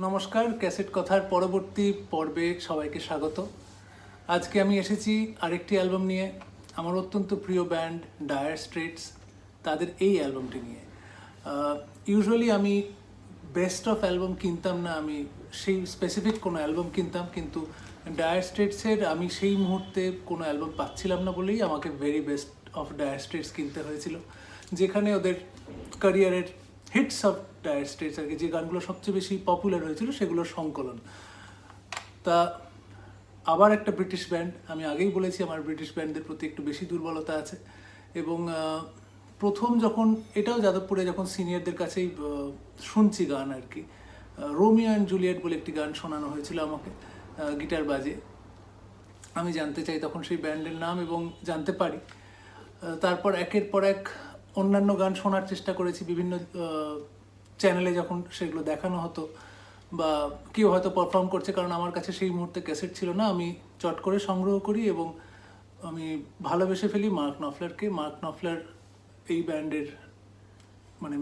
নমস্কার, ক্যাসেট কথার পরবর্তী পর্বে সবাইকে স্বাগত। আজকে আমি এসেছি আরেকটি অ্যালবাম নিয়ে। আমার অত্যন্ত প্রিয় ব্যান্ড ডায়ার স্ট্রেটস, তাদের এই অ্যালবামটি নিয়ে। ইউজুয়ালি আমি বেস্ট অফ অ্যালবাম কিনতাম না, আমি সেই স্পেসিফিক কোনো অ্যালবাম কিনতাম, কিন্তু ডায়ার স্ট্রেটসের আমি সেই মুহূর্তে কোনো অ্যালবাম পাচ্ছিলাম না বলেই আমাকে very best of Dire Straits কিনতে হয়েছিল, যেখানে ওদের ক্যারিয়ারের হিটস অফ ডায়ার স্ট্রেটস আর কি, যে গানগুলো সবচেয়ে বেশি পপুলার হয়েছিল সেগুলোর সংকলন। তা আবার একটা ব্রিটিশ ব্যান্ড আমি আগেই বলেছি আমার ব্রিটিশ ব্যান্ডদের প্রতি একটু বেশি দুর্বলতা আছে। এবং প্রথম যখন এটাও যাদবপুরে যখন সিনিয়রদের কাছেই শুনছি গান আর কি রোমিও অ্যান্ড জুলিয়েট বলে একটি গান শোনানো হয়েছিল আমাকে গিটার বাজে আমি জানতে চাই তখন সেই ব্যান্ডের নাম এবং জানতে পারি। তারপর একের পর এক অন্যান্য গান শোনার চেষ্টা করেছি, বিভিন্ন চ্যানেলে যখন সেগুলো দেখানো হতো বা কেউ হয়তো পারফর্ম করছে, কারণ আমার কাছে সেই মুহূর্তে ক্যাসেট ছিল না, আমি চট করে সংগ্রহ করি এবং আমি ভালোবেসে ফেলি মার্ক নফলারকে। মার্ক নফলার এই ব্যান্ডের মানে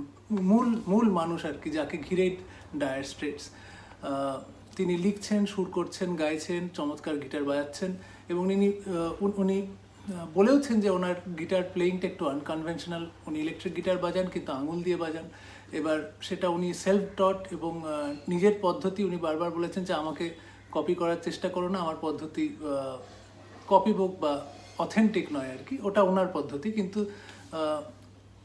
মূল মূল মানুষ আর কি, যাকে ঘিরে ডায়ার স্ট্রেটস তিনি লিখছেন, সুর করছেন, গাইছেন, চমৎকার গিটার বাজাচ্ছেন এবং উনি বলেওছেন যে ওনার গিটার প্লেয়িংটা একটু আনকনভেনশনাল উনি ইলেকট্রিক গিটার বাজান, কিন্তু আঙুল দিয়ে বাজান। এবার সেটা উনি সেলফ টট এবং নিজের পদ্ধতি উনি বারবার বলেছেন যে আমাকে কপি করার চেষ্টা করো না, আমার পদ্ধতি কপি বুক বা অথেন্টিক নয় আর কি, ওটা ওনার পদ্ধতি। কিন্তু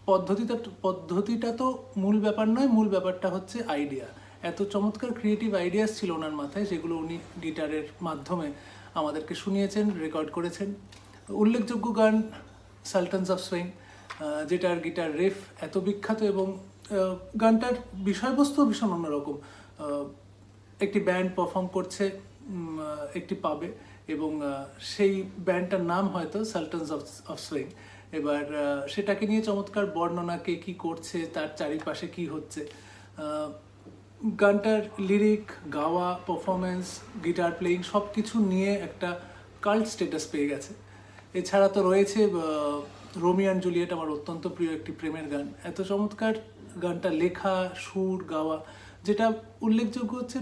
পদ্ধতিটা পদ্ধতিটা তো মূল ব্যাপার নয়, মূল ব্যাপারটা হচ্ছে আইডিয়া এত চমৎকার ক্রিয়েটিভ আইডিয়াস ছিল ওনার মাথায়, যেগুলো উনি গিটারের মাধ্যমে আমাদেরকে শুনিয়েছেন রেকর্ড করেছেন। উল্লেখযোগ্য গান সাল্টানস অফ সুইং যেটার গিটার রেফ এত বিখ্যাত এবং গানটার বিষয়বস্তু ভীষণ অন্যরকম। একটি ব্যান্ড পারফর্ম করছে একটি পাবে এবং সেই ব্যান্ডটার নাম হয়তো সাল্টনস অফ অফ সুইং এবার সেটাকে নিয়ে চমৎকার বর্ণনা কে কি করছে, তার চারিপাশে কি হচ্ছে। গানটার লিরিক গাওয়া পারফরমেন্স গিটার প্লেয়িং সব কিছু নিয়ে একটা কাল্ট স্টেটাস পেয়ে গেছে। এছাড়া তো রয়েছে রোমিও অ্যান্ড জুলিয়েট আমার অত্যন্ত প্রিয় একটি প্রেমের গান। এত চমৎকার গানটা লেখা, সুর, গাওয়া, যেটা উল্লেখযোগ্য হচ্ছে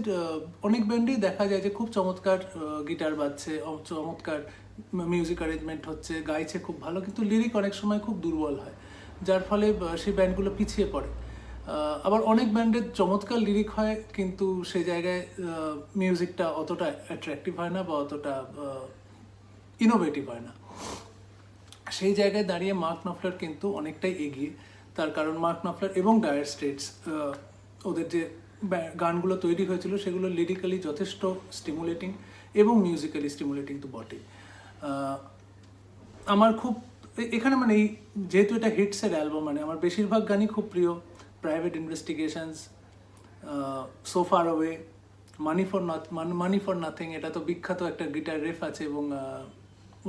অনেক ব্যান্ডেই দেখা যায় যে খুব চমৎকার গিটার বাজছে চমৎকার মিউজিক অ্যারেঞ্জমেন্ট হচ্ছে, গাইছে খুব ভালো, কিন্তু লিরিক অনেক সময় খুব দুর্বল হয়, যার ফলে সেই ব্যান্ডগুলো পিছিয়ে পড়ে। আবার অনেক ব্যান্ডের চমৎকার লিরিক হয়, কিন্তু সে জায়গায় মিউজিকটা অতটা অ্যাট্রাক্টিভ হয় না বা অতটা ইনোভেটিভ হয় না। সেই জায়গায় দাঁড়িয়ে মার্ক নফলার কিন্তু অনেকটাই এগিয়ে। তার কারণ মার্ক নফলার এবং ডায়ার স্টেটস ওদের যে গানগুলো তৈরি হয়েছিল সেগুলো লিরিক্যালি যথেষ্ট স্টিমুলেটিং এবং মিউজিক্যালি স্টিমুলেটিং তো আহ, আমার খুব এখানে মানে এই যেহেতু এটা হিটসের অ্যালবাম মানে আমার বেশিরভাগ গানই খুব প্রিয়। Private investigations so far away money for nothing money for nothing এটা তো বিখ্যাত একটা গিটার রেফ আছে এবং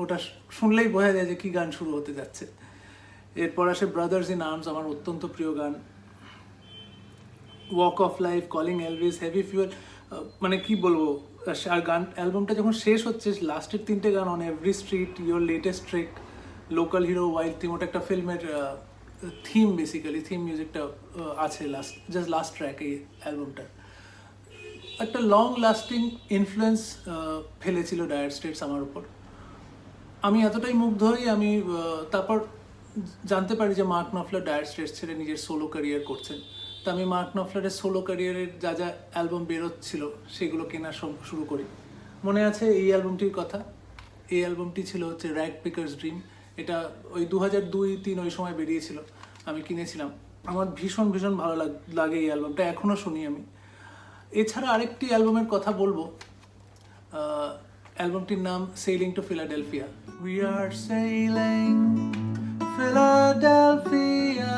ওটা শুনলেই বোঝা যায় যে কি গান শুরু হতে যাচ্ছে। এরপর আসে ব্রাদার্স ইন আর্মস আমার অত্যন্ত প্রিয় গান। Walk of life calling Elvis heavy fuel মানে কি বলব, আর গান অ্যালবামটা যখন শেষ হচ্ছে লাস্টের তিনটে গান on every street your latest trick local hero wild theme ওটা একটা ফিল্মের থিম বেসিক্যালি থিম মিউজিকটা আছে লাস্ট জাস্ট লাস্ট ট্র্যাক এই অ্যালবামটার একটা লং লাস্টিং ইনফ্লুয়েন্স ফেলেছিল ডায়ার স্টেটস আমার উপর। আমি এতটাই মুগ্ধ হই, আমি তারপর জানতে পারি যে মার্ক নফলার ডায়ার স্ট্রেস ছেড়ে নিজের সোলো ক্যারিয়ার করছেন। তা আমি মার্ক নফলারের সোলো ক্যারিয়ারের যা যা অ্যালবাম বেরোচ্ছিল, সেগুলো কেনা শুরু করি। মনে আছে এই অ্যালবামটির কথা? এই অ্যালবামটি ছিল হচ্ছে র্যাক পিকার্স ড্রিম এটা ওই দু হাজার দুই, তিন ওই সময় বেরিয়েছিল, আমি কিনেছিলাম। আমার ভীষণ ভীষণ ভালো লাগ- এই অ্যালবামটা এখনও শুনি আমি। এছাড়া আরেকটি অ্যালবামের কথা বলব। অ্যালবামটির নাম sailing to Philadelphia we are sailing Philadelphia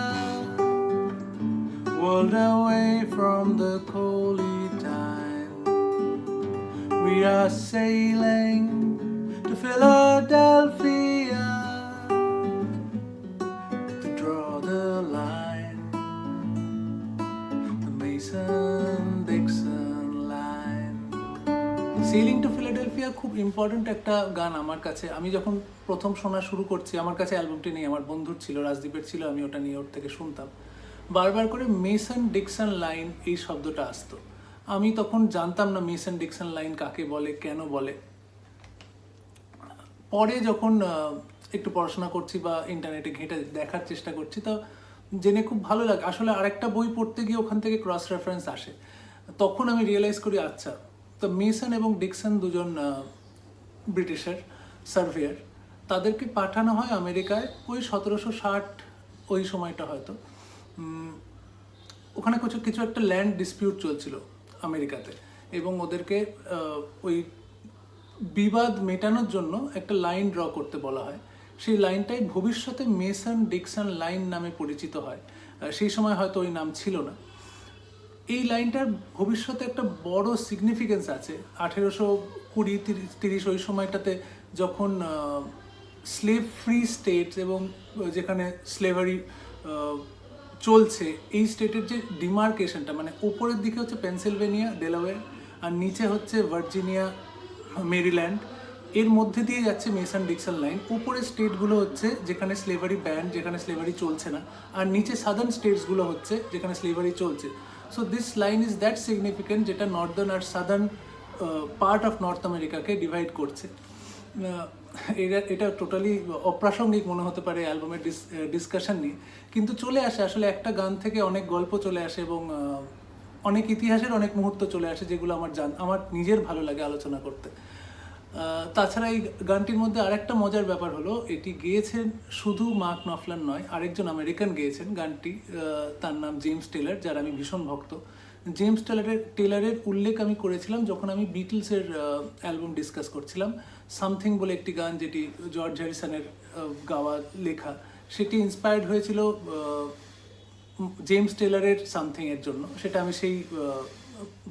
world away from the coaly time we are sailing to Philadelphia Sailing to Philadelphia খুব ইম্পর্ট্যান্ট একটা গান আমার কাছে। আমি যখন প্রথম শোনা শুরু করছি, আমার কাছে অ্যালবামটি নেই, আমার বন্ধুর ছিল, রাজদীপের ছিল, আমি ওটা নিয়ে ওর থেকে শুনতাম। বারবার করে মেসন ডিকসন লাইন এই শব্দটা আসতো। আমি তখন জানতাম না মেসন ডিকসন লাইন কাকে বলে, কেন বলে। পরে যখন একটু পড়াশোনা করছি বা ইন্টারনেটে ঘেঁটে দেখার চেষ্টা করছি, তো জেনে খুব ভালো লাগে। আসলে আরেকটা বই পড়তে গিয়ে ওখান থেকে ক্রস রেফারেন্স আসে। তখন আমি রিয়েলাইজ করি আচ্ছা তো মেসন এবং ডিকসন দুজন ব্রিটিশের সার্ভেয়ার। তাদেরকে পাঠানো হয় আমেরিকায় ওই সতেরোশো ষাট ওই সময়টা হয়তো। ওখানে কিছু কিছু একটা ল্যান্ড ডিসপিউট চলছিল আমেরিকাতে এবং ওদেরকে ওই বিবাদ মেটানোর জন্য একটা লাইন ড্র করতে বলা হয়। সেই লাইনটাই ভবিষ্যতে মেসন ডিকসন লাইন নামে পরিচিত হয়। সেই সময় হয়তো ওই নাম ছিল না। এই লাইনটার ভবিষ্যতে একটা বড় সিগনিফিকেন্স আছে। আঠেরোশো কুড়ি, তিরিশ ওই সময়টাতে যখন স্লেভ ফ্রি স্টেটস এবং যেখানে স্লেভারি চলছে, এই স্টেটের যে ডিমার্কেশনটা মানে উপরের দিকে হচ্ছে পেনসিলভেনিয়া ডেলাওয়্যার আর নিচে হচ্ছে ভার্জিনিয়া মেরিল্যান্ড এর মধ্যে দিয়ে যাচ্ছে মেসন ডিকসন লাইন উপরের স্টেটগুলো হচ্ছে যেখানে স্লেভারি ব্যান্ড যেখানে স্লেভারি চলছে না, আর নিচে সাদার্ন স্টেটসগুলো হচ্ছে যেখানে স্লেভারি চলছে। So this line is that significant যেটা নর্দার্ন আর সাদার্ন পার্ট অফ নর্থ আমেরিকাকে ডিভাইড করছে। এটা এটা টোটালি অপ্রাসঙ্গিক মনে হতে পারে অ্যালবামের ডিসকাশন নিয়ে। কিন্তু চলে আসে আসলে একটা গান থেকে অনেক গল্প চলে আসে এবং অনেক ইতিহাসের অনেক মুহূর্ত চলে আসে যেগুলো আমার জান, আমার নিজের ভালো লাগে আলোচনা করতে। তাছাড়া এই গানটির মধ্যে আরেকটা মজার ব্যাপার হলো, এটি গেয়েছেন শুধু মার্ক নফলার নয়, আরেকজন আমেরিকান গেয়েছেন গানটি তার নাম জেমস টেলার, যার আমি ভীষণ ভক্ত। জেমস টেলারের টেলারের উল্লেখ আমি করেছিলাম যখন আমি বিটলসের অ্যালবাম ডিসকাস করছিলাম। সামথিং বলে একটি গান যেটি জর্জ হ্যারিসনের গাওয়া লেখা, সেটি ইন্সপায়ার্ড হয়েছিল জেমস টেলারের সামথিংয়ের জন্য। সেটা আমি সেই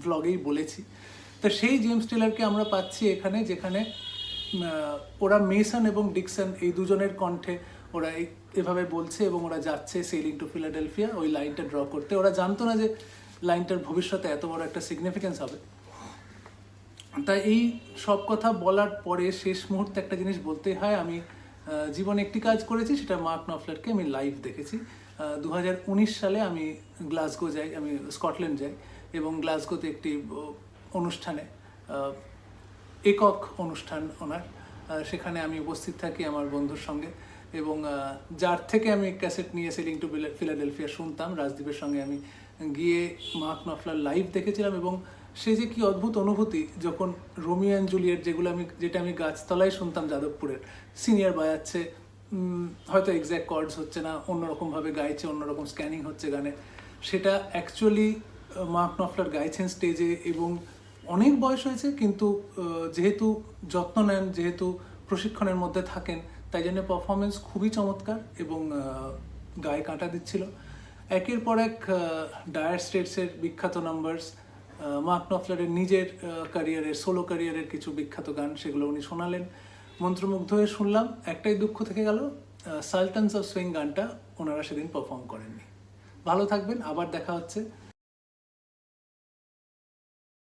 ভ্লগেই বলেছি। তো সেই জেমস টেলারকে আমরা পাচ্ছি এখানে, যেখানে ওরা মেসন এবং ডিকসন এই দুজনের কণ্ঠে ওরা এভাবে বলছে এবং ওরা যাচ্ছে সেলিং টু ফিলাডেলফিয়া ওই লাইনটা ড্র করতে। ওরা জানতো না যে লাইনটার ভবিষ্যতে এত বড় একটা সিগনিফিকেন্স হবে। তাই এই সব কথা বলার পরে শেষ মুহূর্তে একটা জিনিস বলতে হয়, আমি জীবনে একটি কাজ করেছি, সেটা মার্ক নফলারকে আমি লাইভ দেখেছি। দু হাজার উনিশ সালে আমি গ্লাসগো যাই, আমি স্কটল্যান্ড যাই এবং গ্লাসগোতে একটি অনুষ্ঠানে একক অনুষ্ঠান ওনার। সেখানে আমি উপস্থিত থাকি আমার বন্ধুর সঙ্গে এবং যার থেকে আমি ক্যাসেট নিয়ে সেলিং টু ফিলাডেলফিয়া শুনতাম, রাজদীপের সঙ্গে আমি গিয়ে মার্ক নফলার লাইভ দেখেছিলাম এবং সে যে কি অদ্ভুত অনুভূতি, যখন রোমিও অ্যান্ড জুলিয়েট যেগুলো আমি যেটা আমি গাছতলায় শুনতাম যাদবপুরের, সিনিয়র বাজাচ্ছে হয়তো এক্স্যাক্ট কর্ডস হচ্ছে না, অন্যরকমভাবে গাইছে, অন্যরকম স্ক্যানিং হচ্ছে গানে। সেটা অ্যাকচুয়ালি মার্ক নফলার গাইছেন স্টেজে এবং অনেক বয়স হয়েছে, কিন্তু যেহেতু যত্ন নেন, যেহেতু প্রশিক্ষণের মধ্যে থাকেন, তাই জন্য পারফরমেন্স খুবই চমৎকার এবং গায়ে কাঁটা দিচ্ছিল। একের পর এক ডায়ার স্টেটসের বিখ্যাত নাম্বারস মার্ক নফলারের নিজের ক্যারিয়ারের সোলো ক্যারিয়ারের কিছু বিখ্যাত গান সেগুলো উনি শোনালেন। মন্ত্রমুগ্ধ হয়ে শুনলাম, একটাই দুঃখ থেকে গেল সালটানস অফ সুইং গানটা ওনারা সেদিন পারফর্ম করেননি। ভালো থাকবেন, আবার দেখা হচ্ছে।